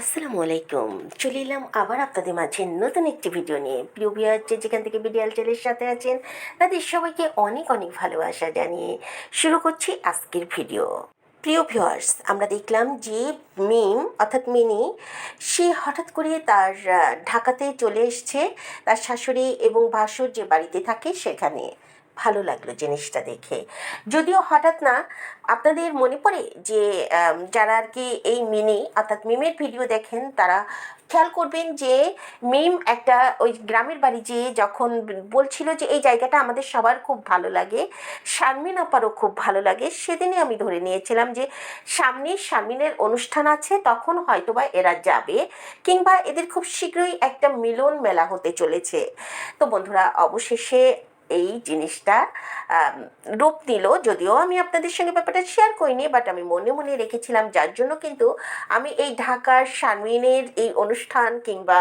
আসসালামু আলাইকুম। চলে এলাম আবার আপনাদের মাঝে নতুন একটি ভিডিও নিয়ে। প্রিয় বিয়ার যে যেখান থেকে বিডিয়াল টেলের সাথে আছেন, তাদের সবাইকে অনেক অনেক ভালোবাসা জানিয়ে শুরু করছি আজকের ভিডিও। প্রিয় ভিউয়ার্স আমরা দেখলাম যে মিম অর্থাৎ মিনি, সে হঠাৎ করে তার ঢাকাতে চলে এসছে। তার শাশুড়ি এবং ভাসুর যে বাড়িতে থাকে সেখানে। ভালো লাগল জিনিসটা দেখে। যদিও হঠাৎ না, আপনাদের মনে পড়ে যে যারা আর কি এই মিনি অর্থাৎ মিমের ভিডিও দেখেন, তারা খেয়াল করবেন যে, মিম একটা ওই গ্রামের বাড়ি যেয়ে যখন বলছিল যে, এই জায়গাটা আমাদের সবার খুব ভালো লাগে, শারমিন আপারও খুব ভালো লাগে। সেদিনই আমি ধরে নিয়েছিলাম যে, সামনে শারমিনের অনুষ্ঠান আছে, তখন হয়তোবা এরা যাবে, কিংবা এদের খুব শীঘ্রই একটা মিলন মেলা হতে চলেছে। তো বন্ধুরা, অবশেষে এই জিনিসটা রূপ নিল যদিও আমি আপনাদের সঙ্গে ব্যাপারটা শেয়ার করিনি বাট আমি মনে মনে রেখেছিলাম, যার জন্য কিন্তু আমি এই ঢাকার শারমিনের এই অনুষ্ঠান কিংবা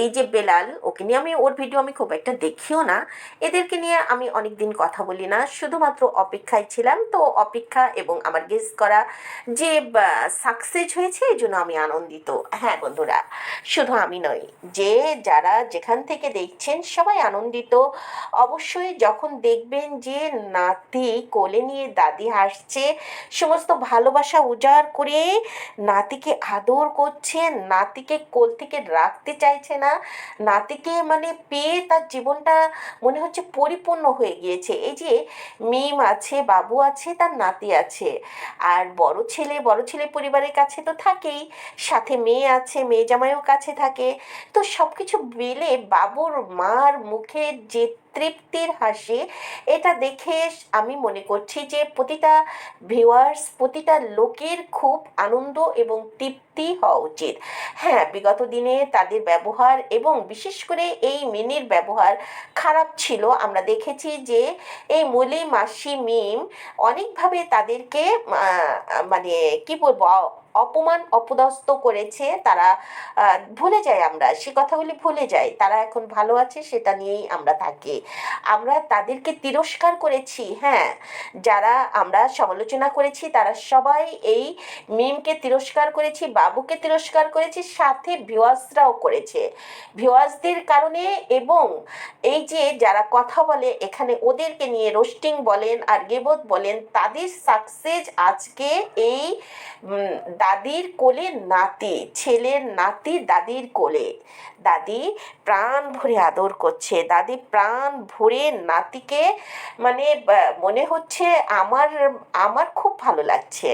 এই যে বেলাল, ওকে নিয়ে আমি, ওর ভিডিও আমি খুব একটা দেখিও না। এদেরকে নিয়ে আমি অনেক দিন কথা বলি না, শুধুমাত্র অপেক্ষায় ছিলাম। তো অপেক্ষা এবং আমার গেস করা যে সাকসেস হয়েছে, এই জন্য আমি আনন্দিত। হ্যাঁ বন্ধুরা, শুধু আমি নই, যে যারা যেখান থেকে দেখছেন, সবাই আনন্দিত। অবশ্যই যখন দেখবেন যে নাতি কোলে নিয়ে দাদি হাসছে, সমস্ত ভালোবাসা উজাড় করে নাতিকে আদর করছে, নাতিকে কোল থেকে রাখতে চাইছে না, নাতিকে মানে পেয়ে তার জীবনটা মনে হচ্ছে পরিপূর্ণ হয়ে গিয়েছে। এই যে মিম আছে, বাবু আছে, তার নাতি আছে, আর বড় ছেলে বড় ছেলে পরিবারের কাছে তো থাকেই, সাথে মেয়ে আছে, মেয়ে জামাইও কাছে থাকে। তো সব কিছু মিলে বাবুর মার মুখে যে তৃপ্তির হাসি। এটা দেখে আমি মনে করছি যে প্রতিটা ভিউয়ার্স প্রতিটা লোকের খুব আনন্দ এবং তৃপ্তি হওয়া উচিত। হ্যাঁ বিগত দিনে তাদের ব্যবহার এবং বিশেষ করে এই মিনির ব্যবহার খারাপ ছিল। আমরা দেখেছি যে এই মলি মাসি মিম অনেকভাবে তাদেরকে মানে কি বলব অপমান অপদস্থ করেছে, তারা ভুলে যাই আমরা। সে কথাগুলি ভুলে যাই তারা এখন ভালো আছে, সেটা নিয়েই আমরা থাকি। আমরা তাদেরকে তিরস্কার করেছি হ্যাঁ। যারা আমরা সমালোচনা করেছি, তারা সবাই এই মিমকে তিরস্কার করেছি, বাবুকে তিরস্কার করেছি, সাথে ভিওয়াসরাও করেছে। ভিওয়াসদের কারণে এবং এই যে যারা কথা বলে, এখানে ওদেরকে নিয়ে রোস্টিং বলেন, আর গেবত বলেন, তাদের সাকসেস আজকে এই দাদির কোলে নাতি, ছেলের নাতি দাদির কোলে। দাদি প্রাণ ভরে আদর করছে। দাদি প্রাণ ভরে নাতিকে মানে মনে হচ্ছে আমার আমার খুব ভালো লাগছে।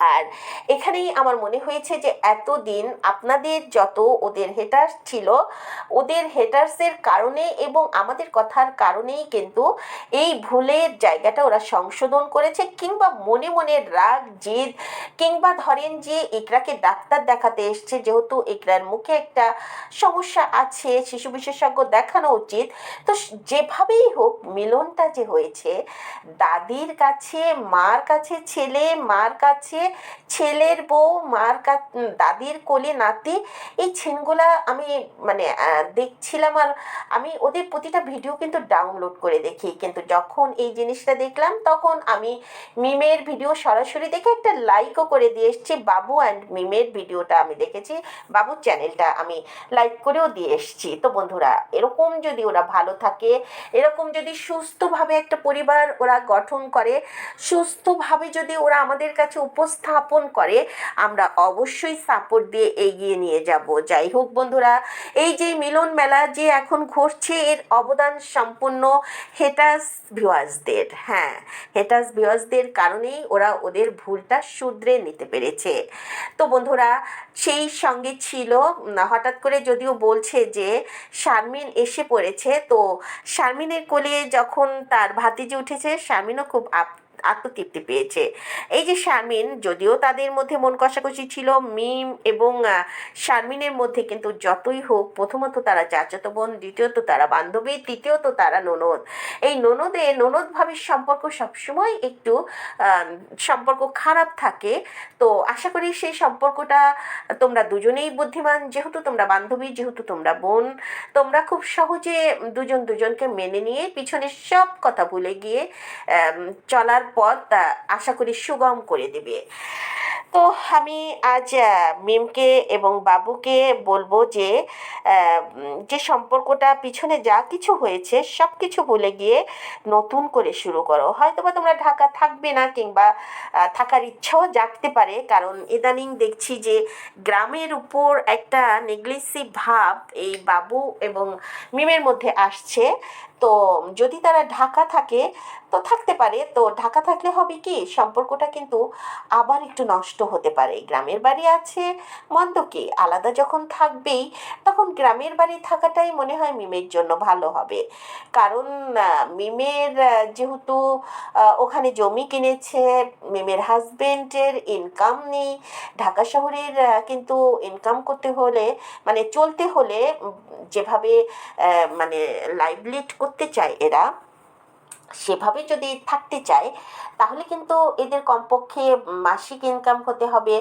আর এখানেই আমার মনে হয়েছে যে এতদিন আপনাদের যত ওদের হেটার্স ছিল, ওদের হেটার্সের কারণে এবং আমাদের কথার কারণেই কিন্তু এই ভুলের জায়গাটা ওরা সংশোধন করেছে কিংবা মনে মনে রাগ, জেদ কিংবা ধরেন যে ইকরাকে ডাক্তার দেখাতে এসছে, যেহেতু ইকরার মুখে একটা সমস্যা আছে, শিশু বিশেষজ্ঞ দেখানো উচিত। তো যেভাবেই হোক মিলনটা যে হয়েছে, দাদির কাছে, মার কাছে, ছেলে, মার কাছে ছেলের বউ, মার কা, দাদির কোলে নাতি, এই ছিনগুলা আমি মানে দেখছিলাম আর আমি ওদের প্রতিটা ভিডিও কিন্তু ডাউনলোড করে দেখি। কিন্তু যখন এই জিনিসটা দেখলাম, তখন আমি মিমের ভিডিও সরাসরি দেখে একটা লাইকও করে দিয়ে এসেছি। বাবু অ্যান্ড মিমের ভিডিওটা আমি দেখেছি। বাবুর চ্যানেলটা আমি লাইক করেও দিয়ে এসেছি। তো বন্ধুরা, এরকম যদি ওরা ভালো থাকে, এরকম যদি সুস্থভাবে একটা পরিবার ওরা গঠন করে, সুস্থভাবে যদি ওরা আমাদের কাছে উপস্থাপন করে, আমরা অবশ্যই সাপোর্ট দিয়ে এগিয়ে নিয়ে যাব। যাই হোক বন্ধুরা, এই যে মিলন মেলা যে এখন ঘটছে, এর অবদান সম্পূর্ণ হেটাস ভিওয়াসদের হ্যাঁ হেটাস ভিওয়াসদের কারণেই ওরা ওদের ভুলটা শুধরে নিতে পেরেছে। তো বন্ধুরা, সেই সঙ্গে ছিল হঠাৎ করে যদিও বলছে যে শারমিন এসে পড়েছে, তো শারমিনের কোলে যখন তার ভাতিজি উঠেছে, শারমিনও খুব আপ আত্মতৃপ্তি পেয়েছে। এই যে শারমিন, যদিও তাদের মধ্যে মন কষাকষি ছিল, মিম এবং শারমিনের মধ্যে কিন্তু যতই হোক, প্রথমত তারা চাচাতো বোন, দ্বিতীয়ত তারা বান্ধবী, তৃতীয়ত তারা ননদ। এই ননদে, ননদ সম্পর্ক সবসময় একটু সম্পর্ক খারাপ থাকে। তো আশা করি সেই সম্পর্কটা তোমরা দুজনেই বুদ্ধিমান, যেহেতু তোমরা বান্ধবী, যেহেতু তোমরা বোন, তোমরা খুব সহজে দুজন দুজনকে মেনে নিয়ে পিছনের সব কথা ভুলে গিয়ে চলার পথ আশা করি সুগম করে দেবে। তো আমি আজ মিমকে এবং বাবুকে বলব যে যে সম্পর্কটা, পিছনে যা কিছু হয়েছে সব কিছু ভুলে গিয়ে নতুন করে শুরু করো। হয়তো বা তোমরা ঢাকা থাকবে না কিংবা থাকার ইচ্ছাও জাগতে পারে, কারণ ইদানিং দেখছি যে গ্রামের উপর একটা নেগলেসিভ ভাব এই বাবু এবং মিমের মধ্যে আসছে। তো যদি তারা ঢাকা থাকে তো থাকতে পারে। তো ঢাকা থাকলে হবে কি, সম্পর্কটা কিন্তু আবার একটু নষ্ট হতে পারে। গ্রামের বাড়ি আছে, মন্দ কি? আলাদা যখন থাকবেই, তখন গ্রামের বাড়ি থাকাটাই মনে হয় মিমের জন্য ভালো হবে। কারণ মিমের যেহেতু ওখানে জমি কিনেছে, মিমের হাজবেন্ডের ইনকাম নেই। ঢাকা শহরের কিন্তু ইনকাম করতে হলে মানে চলতে হলে যেভাবে মানে লাইভলিড করতে চায় এরা সেভাবে যদি থাকতে চায়, তাহলে কিন্তু এদের কমপক্ষে মাসিক ইনকাম হতে হবে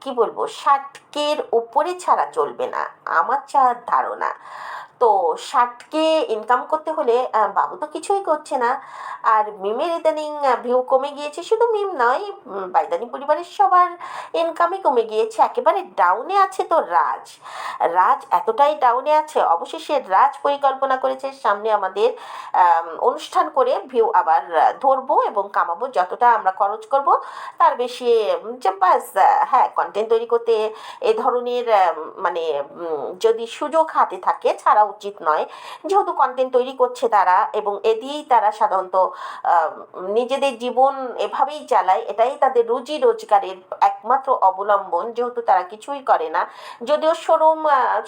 কি বলব ষাটকের ওপরে ছাড়া চলবে না। আমার যা ধারণা। তো ষাটকে ইনকাম করতে হলে বাবু তো কিছুই করছে না। আর মিমের ইদানিং ভিউ কমে গিয়েছে। শুধু মিম নয় বাইদানি পরিবারের সবার ইনকামই কমে গিয়েছে। একেবারে ডাউনে আছে তো রাজ। রাজ এতটাই ডাউনে আছে, অবশেষে রাজ পরিকল্পনা করেছে সামনে আমাদের অনুষ্ঠান করে ভিউ আবার ধরবো এবং কামাবো যতটা আমরা খরচ করব। তার বেশি বাস হ্যাঁ কন্টেন্ট তৈরি করতে এ ধরনের মানে যদি সুযোগ হাতে থাকে ছাড়া উচিত নয়। যেহেতু কন্টেন্ট তৈরি করছে তারা এবং এ দিয়েই তারা সাধারণত নিজেদের জীবন এভাবেই চালায়, এটাই তাদের রুজি রোজগারের একমাত্র অবলম্বন। যেহেতু তারা কিছুই করে না, যদিও শোরুম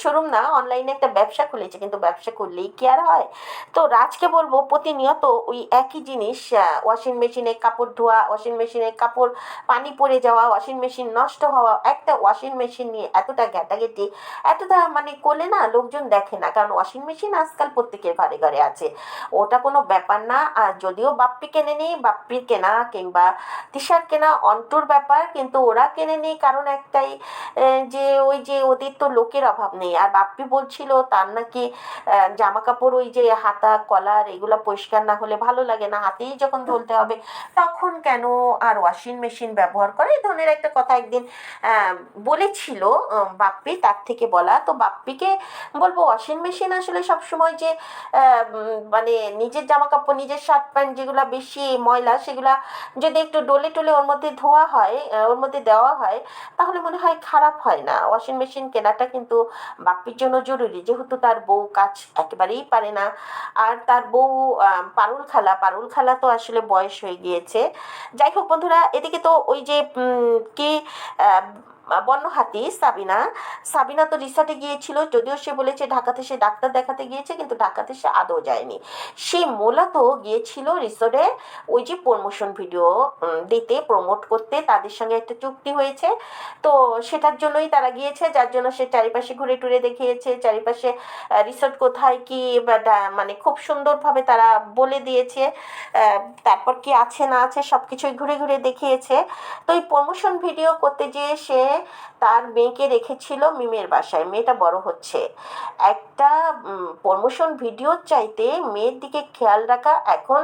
শোরুম না অনলাইনে একটা ব্যবসা খুলেছে, কিন্তু ব্যবসা করলেই কি আর হয়? তো রাজকে বলব, প্রতিনিয়ত ওই একই জিনিস ওয়াশিং মেশিনে কাপড় ধোয়া ওয়াশিং মেশিনে কাপড় পানি পড়ে যাওয়া ওয়াশিং মেশিন নষ্ট হওয়া, একটা ওয়াশিং মেশিন নিয়ে এতটা ঘেটাঘেটি, এতটা মানে করলে না লোকজন দেখে না। কারণ ওয়াশিং মেশিন আজকাল প্রত্যেকের ঘরে ঘরে আছে। ওটা কোনো ব্যাপার না, আর যদিও বাপ্পি কেনে নেই বাপ্পির কেনা কিংবা তিশার কেনা অন্টুর ব্যাপার, কিন্তু ওরা কেনে নেই কারণ একটাই যে ওই যে ওদের তো লোকের অভাব নেই। আর বাপ্পি বলছিল, তার নাকি জামা কাপড় ওই যে হাতা, কলার এগুলো পরিষ্কার না হলে ভালো লাগে না, হাতেই যখন ধুলতে হবে, তখন কেন আর ওয়াশিং মেশিন ব্যবহার করে? এই ধরনের একটা কথা একদিন বলেছিল বাপ্পি, তার থেকে বলা। তো বাপ্পিকে বলব ওয়াশিং মেশিন আসলে সবসময় যে মানে নিজের জামা কাপড় নিজের শার্ট প্যান্ট যেগুলো বেশি ময়লা সেগুলা যদি একটু ডলে টলে ওর মধ্যে ধোয়া হয় ওর মধ্যে দেওয়া হয়, তাহলে মনে হয় খারাপ হয় না। ওয়াশিং মেশিন কেনাটা কিন্তু বাপ্পির জন্য জরুরি। যেহেতু তার বউ কাজ একেবারেই পারে না। আর তার বউ পারুল খালা পারুল খালা তো আসলে বয়স হয়ে গিয়েছে। যাই হোক বন্ধুরা, এদিকে তো ওই যে কি আহ, বর্ণহাতি সাবিনা। সাবিনা তো রিসর্টে গিয়েছিল যদিও সে বলেছে ঢাকাতে সে ডাক্তার দেখাতে গিয়েছে কিন্তু ঢাকাতে সে আদৌ যায়নি। সে মূলত গিয়েছিল রিসর্টে ওই যে প্রমোশন ভিডিও দিতে প্রমোট করতে তাদের সঙ্গে একটা চুক্তি হয়েছে। তো সেটার জন্যই তারা গিয়েছে যার জন্য সে চারিপাশে ঘুরে টুরে দেখিয়েছে চারিপাশে রিসর্ট কোথায় কি মানে খুব সুন্দরভাবে তারা বলে দিয়েছে। তারপর কি আছে না আছে সব কিছুই ঘুরে ঘুরে দেখিয়েছে। তো এই প্রমোশন ভিডিও করতে যেয়ে সে তার মেয়েকে রেখেছিল মিমের বাসায়। মেয়েটা বড় হচ্ছে। একটা প্রমোশন ভিডিওর চাইতে মেয়ের দিকে খেয়াল রাখা এখন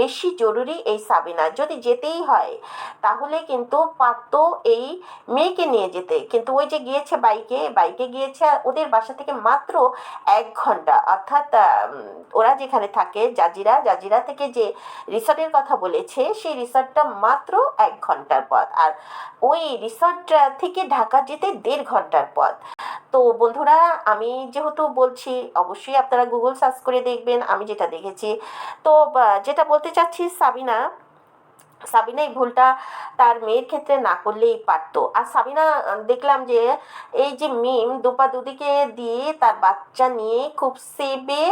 বেশি জরুরি এই সাবিনা। যদি যেতেই হয় তাহলে কিন্তু পারতো এই মেয়েকে নিয়ে যেতে। কিন্তু ওই যে গিয়েছে বাইকে বাইকে গিয়েছে ওদের বাসা থেকে মাত্র এক ঘণ্টা। অর্থাৎ ওরা যেখানে থাকে জাজিরা জাজিরা থেকে যে রিসর্টের কথা বলেছে সেই রিসর্টটা মাত্র এক ঘণ্টার পথ। আর ওই রিসর্ট আহ, থেকে ঢাকা যেতে দেড় ঘণ্টার পথ। তো বন্ধুরা, আমি যেহেতু বলছি, অবশ্যই আপনারা গুগল সার্চ করে দেখবেন, আমি যেটা দেখেছি। তো যেটা বলতে চাচ্ছি, সাবিনা সাবিনা এই ভুলটা তার মেয়ের ক্ষেত্রে না করলেই পারতো। আর সাবিনা দেখলাম যে এই যে মিম দুপা দুদিকে দিয়ে তার বাচ্চা নিয়ে খুব সেবে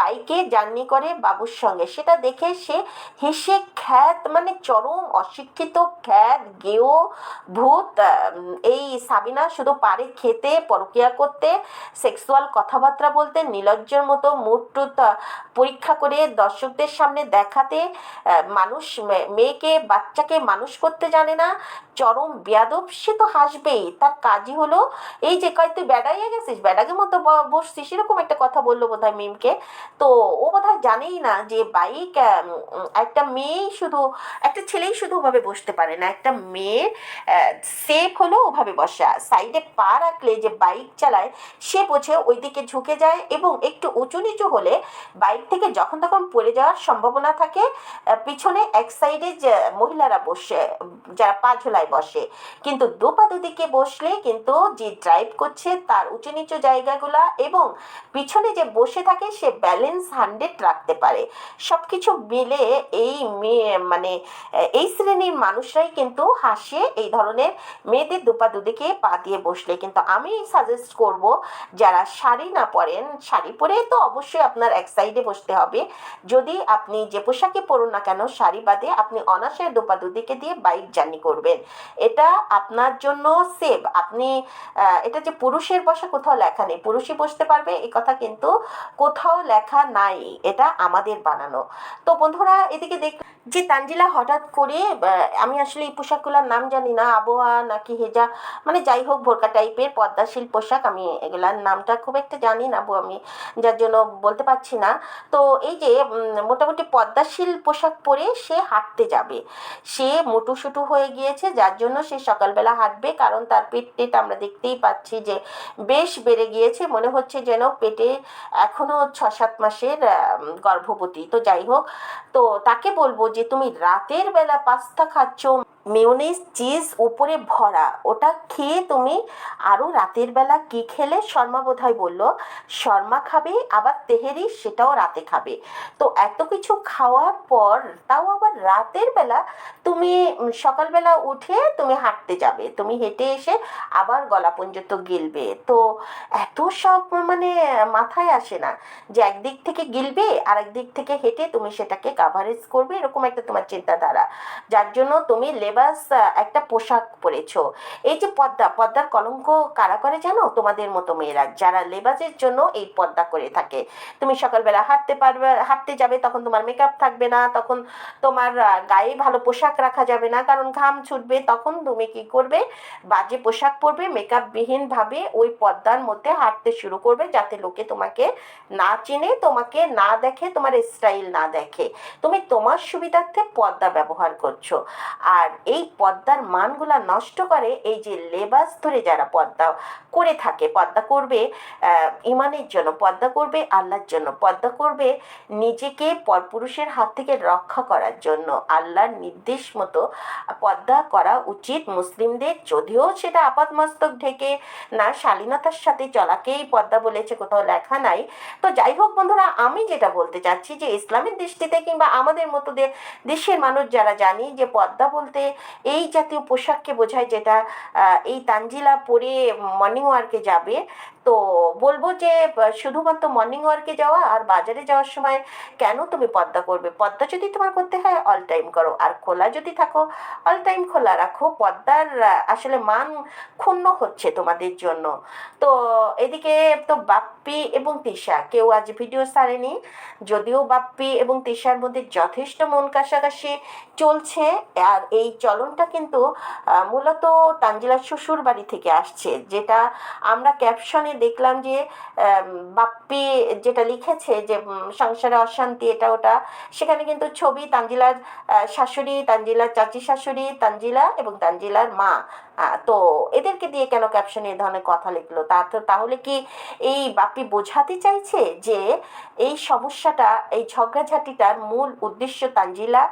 বাইকে জার্নি করে বাবুর সঙ্গে। সেটা দেখে সে হেসে খ্যাত মানে চরম অশিক্ষিত, খ্যাত গেও ভূত এই সাবিনা শুধু পারে খেতে, পরকিয়া করতে সেক্সুয়াল কথাবার্তা বলতে, নিলজ্জের মতো মুড পরীক্ষা করে দর্শকদের সামনে দেখাতে মানুষ মেয়েকে বাচ্চাকে মানুষ করতে জানে না, চরম বেয়াদব, সে তো হাসবেই। তার কাজই হলো, এই যে কয়, তুই বেড়াইয়ে গেছিস? ব্যাডাগের মতো বসছিস? এরকম একটা কথা বলল বোধহয় মিমকে। তো ও বোধ হয় জানেই না যে বাইক একটা মেয়েই শুধু, একটা ছেলেই শুধু ওভাবে বসতে পারে না। একটা মেয়ে সেফ হলো ওভাবে বসা। সাইডে পা রাখলে যে বাইক চালায়, সে বোঝে ওই দিকে ঝুঁকে যায় এবং একটু উঁচু নিচু হলে বাইক থেকে যখন তখন পড়ে যাওয়ার সম্ভাবনা থাকে পিছনে এক সাইডে যে মহিলারা বসে, যারা পা ঝোলায় বসে, কিন্তু দুপা দুদিকে বসলে কিন্তু যে ড্রাইভ করছে তার উঁচু নিচু জায়গাগুলা এবং পিছনে যে বসে থাকে সে ব্যালেন্স হান্ড্রেড রাখতে পারে। সব কিছু মিলে এই মানে এই শ্রেণির মানুষরাই কিন্তু হাসে এই ধরনের মেয়েদের দুপা দুদিকে পা দিয়ে বসলে। কিন্তু আমি সাজেস্ট করব, যারা শাড়ি না পরেন, শাড়ি পরে তো অবশ্যই আপনার এক সাইডে বসতে হবে। যদি আপনি যে পোশাকে পরুন না কেন, শাড়ি বাদে আপনি অনাসে দুপা দুদিকে দিয়ে বাইক জার্নি করবেন। এটা আপনার জন্য সেফ আপনি এটা যে পুরুষের বসে কোথাও লেখা নেই। পুরুষই বসতে পারবে, এই কথা কিন্তু কোথাও লেখা নাই। এটা আমাদের বানানো। তো বন্ধুরা, এদিকে দেখ যে তানজিলা হঠাৎ করে আমি আসলে এই পোশাকগুলোর নাম জানি না, আবহাওয়া নাকি হেজা মানে যাই হোক ভোরকা টাইপের পদ্মাশীল পোশাক, আমি এগুলার নামটা খুব একটা জানি না আমি যার জন্য বলতে পারছি না। তো এই যে মোটামুটি পদ্মাশীল পোশাক পরে সে হাঁটতে যাবে। সে মোটু সুটু হয়ে গিয়েছে, যার জন্য সে সকালবেলা হাঁটবে, কারণ তার পেট টেট আমরা দেখতেই পাচ্ছি যে বেশ বেড়ে গিয়েছে, মনে হচ্ছে যেন পেটে এখনও ছ সাত মাসের গর্ভবতী। তো যাই হোক, তো তাকে বলব যে তুমি রাতের বেলা পাস্তা খাচ্ছ মেয়োনিজ চিজ উপরে ভরা। ওটা খেয়ে তুমি আরও রাতের বেলা কি খেলে? শর্মা বোধহয় বলল, শর্মা খাবে, আবার তেহেরি সেটাও রাতে খাবে। তো এত কিছু খাওয়ার পর তাও আবার রাতের বেলা তুমি সকালবেলা উঠে তুমি হাঁটতে যাবে। তুমি হেঁটে এসে আবার গলা পর্যন্ত গিলবে। তো এত সব মানে মাথায় আসে না যে একদিক থেকে গিলবে আর একদিক থেকে হেঁটে তুমি সেটাকে কাভারেজ করবে, এরকম একটা তোমার চিন্তাধারা। যার জন্য তুমি লেবাস একটা পোশাক পরেছো। এই যে পদ্মা পর্দার কলঙ্ক কারা করে জানো? তোমাদের মতো মেয়েরা, যারা লেবাসের জন্য এই পর্দা করে থাকে। তুমি সকালবেলা হাঁটতে পারবে, হাঁটতে যাবে, তখন তোমার মেকআপ থাকবে না, তখন তোমার গায়ে ভালো পোশাক রাখা যাবে না, কারণ ঘাম ছুটবে, তখন তুমি কি করবে? বাজে পোশাক পরবে মেকআপবিহীন ভাবে ওই পদ্মার মধ্যে হাঁটতে শুরু করবে, যাতে লোকে তোমাকে না চেনে, তোমাকে না দেখে, তোমার স্টাইল না দেখে। তুমি তোমার সুবিধার্থে পর্দা ব্যবহার করছ। আর এই পদ্মার মানগুলা নষ্ট করে এই যে লেবাস ধরে যারা পর্দা করে থাকে পর্দা করবে ইমানের জন্য পর্দা করবে আল্লাহর জন্য পর্দা করবে নিজেকে পরপুরুষের হাত থেকে রক্ষা করার জন্য। আল্লাহর নির্দেশ মতো পর্দা করা উচিত মুসলিমদের, যদিও সেটা আপাতমস্তক ঢেকে না, শালীনতার সাথে চলাকেই পর্দা বলেছে, কোথাও লেখা নাই। তো যাই হোক বন্ধুরা, আমি যেটা বলতে চাচ্ছি যে ইসলামের দৃষ্টিতে কিংবা আমাদের মতো দেশের মানুষ যারা জানি যে পর্দা বলতে এই জাতীয় পোশাককে বোঝায় যেটা এই তানজিলা পরে মর্নিং ওয়ার্কে যাবে। তো বলব যে শুধুমাত্র মর্নিং ওয়ার্কে যাওয়া আর বাজারে যাওয়ার সময় কেন তুমি পদ্মা করবে? পদ্মা যদি তোমার করতে হয় অল টাইম করো। আর খোলা যদি থাকো অল টাইম খোলা রাখো। পদ্মার আসলে মান ক্ষুণ্ণ হচ্ছে তোমাদের জন্য। তো এদিকে তো বাপ্পি এবং তিশা, কেউ আজ ভিডিও ছাড়েনি। যদিও বাপ্পি এবং তিশার মধ্যে যথেষ্ট মন কাশাকাশি চলছে। আর এই চলনটা কিন্তু মূলত তানজিলার শ্বশুর বাড়ি থেকে আসছে, যেটা আমরা ক্যাপশনে দেখলাম যে বাপ্পি যেটা লিখেছে যে সংসারে অশান্তি, এটা ওটা, সেখানে কিন্তু ছবি, তানজিলার শাশুড়ি, তানজিলার চাচি শাশুড়ি, তানজিলা এবং তানজিলার মা। তো এদেরকে দিয়ে কেন ক্যাপশনে এ ধরনের কথা লিখলো? তা তাহলে কি এই বাপ্পি বোঝাতে চাইছে যে এই সমস্যাটা, এই ঝগড়াঝাটিটার মূল উদ্দেশ্য তানজিলা,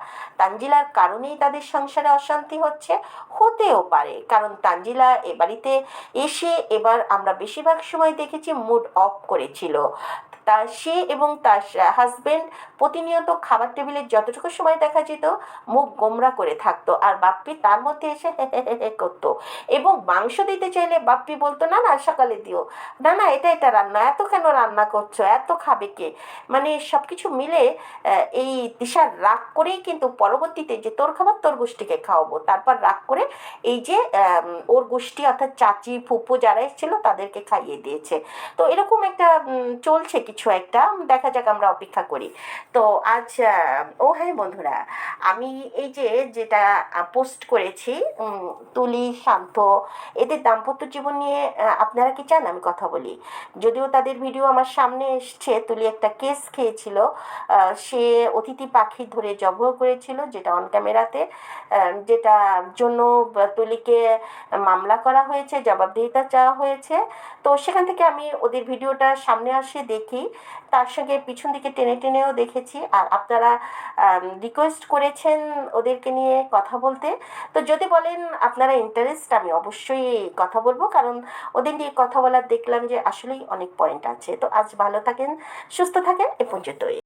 তানজিলার কারণেই তাদের সংসারে অশান্তি হচ্ছে? হতেও পারে। কারণ তানজিলা এ বাড়িতে এসে এবার আমরা বেশিরভাগ সময় দেখেছি মুড অফ করেছিল। তা সে এবং তার হাজবেন্ড প্রতিনিয়ত খাবার টেবিলে যতটুকু সময় দেখা যেত, মুখ গোমরা করে থাকতো। আর বাপ্পি তার মধ্যে এসে করতো। এবং মাংস দিতে চাইলে বাপ্পি বলতো, না না, সকালে দিও। না না, এটা এটা রান্না। এত কেন রান্না করছ? এত খাবে কে? মানে সব কিছু মিলে এই দিশার রাগ করেই কিন্তু পরবর্তীতে যে তোর খাবার, তোর গোষ্ঠীকে খাওয়াবো। তারপর রাগ করে এই যে ওর গোষ্ঠী অর্থাৎ চাচি, ফুপু যারা এসেছিল তাদেরকে খাইয়ে দিয়েছে। তো এরকম একটা চলছে কিছু কিছু একটা দেখা যাক আমরা অপেক্ষা করি। তো আজ ও হ্যাঁ বন্ধুরা, আমি এই যে যেটা পোস্ট করেছি তুলি, শান্ত, এদের দাম্পত্য জীবন নিয়ে আপনারা কি চান আমি কথা বলি? যদিও তাদের ভিডিও আমার সামনে এসছে, তুলি একটা কেস খেয়েছিল সে অতিথি পাখি ধরে জব্দ করেছিল যেটা অন ক্যামেরাতে যেটার জন্য তুলিকে মামলা করা হয়েছে, জবাবদিহিতা চাওয়া হয়েছে। তো সেখান থেকে আমি ওদের ভিডিওটা সামনে আসে দেখি। তার সঙ্গে পিছন দিকে টেনে টেনেও দেখেছি। আর আপনারা রিকোয়েস্ট করেছেন ওদেরকে নিয়ে কথা বলতে। তো যদি বলেন আপনারা ইন্টারেস্ট আমি অবশ্যই কথা বলব। কারণ ওদের নিয়ে কথা বলার দেখলাম যে আসলেই অনেক পয়েন্ট আছে। তো আজ ভালো থাকেন, সুস্থ থাকেন, এ পর্যন্তই।